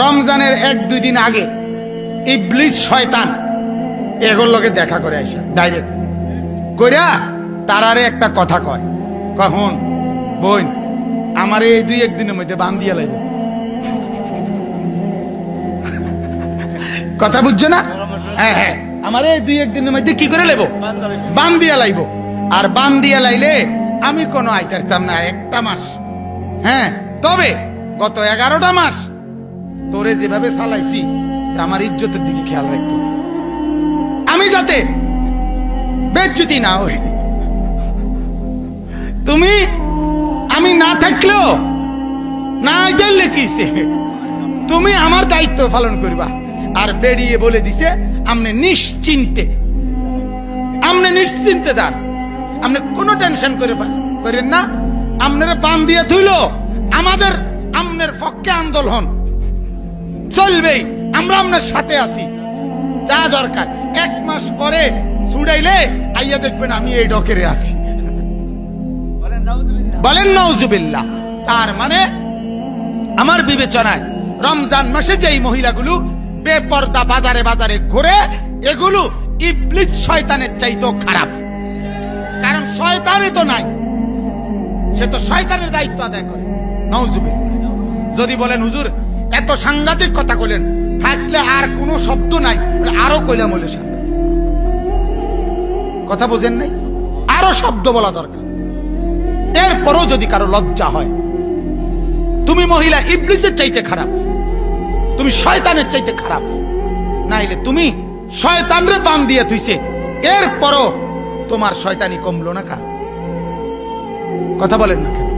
রমজানের এক, দুই দিন আগে ইবলিস শয়তান এগুলোর লগে দেখা করে আইসা ডাইরেক্ট কইরা তারারে একটা কথা কয় কখন বোন, আমার এই দুই একদিনের মধ্যে বান দিয়ে লাগবে। কথা বুঝছ না? হ্যাঁ হ্যাঁ। আমার এই দুই একদিনের মধ্যে কি করে লেবো বান দিয়া লাইব আর বান দিয়া লাইলে আমি কোনো আইতারতাম না, একটা মাস। হ্যাঁ তবে গত এগারোটা মাস তোরে যেভাবে চালাইছি আমার ইজ্জতের দিকে খেয়াল রাখব। আমি যাতে বেচ্যুতি না হই। তুমি আমি না থাকলেও না কিসে তুমি আমার দায়িত্ব পালন করবা। আর বেরিয়ে বলে দিছে, আমনে নিশ্চিন্তে আমনে নিশ্চিন্তে যান আপনি কোনো টেনশন করে করেন না। আপনারা বান দিয়ে থইল, আমাদের আমনের পক্ষে আন্দোলন। চলবেই আমরা আপনার সাথে আছি। যা দরকার। এক মাস পরে ছুড়াইলে আইয়া দেখবেন আমি এই ডকেরে আছি। বলেন নওজুবিল্লাহ তার মানে আমার বিবেচনায় রমজান মাসে যেই মহিলাগুলো বেপর্দা বাজারে বাজারে ঘুরে এগুলো ইবলিস শয়তানের চাইতেও খারাপ। কারণ শয়তানই তো নাই। সে তো শয়তানের দায়িত্ব আদায় করে। নওজুবিল্লাহ যদি বলেন হুজুর এত সাংঘাতিক কথা কইলেন। থাকলে আর কোনো শব্দ নাই। আরও কইলাম বলে কথা বোঝেন নাই? আরও শব্দ বলা দরকার। এরপরও যদি কারও লজ্জা হয়, তুমি মহিলা ইবলিসের চাইতে খারাপ, তুমি শয়তানের চাইতে খারাপ, নাইলে তুমি শয়তানরে বান দিয়ে তুইছে এরপরও তোমার শয়তানি কমলো না কা? কথা বলেন না কেন?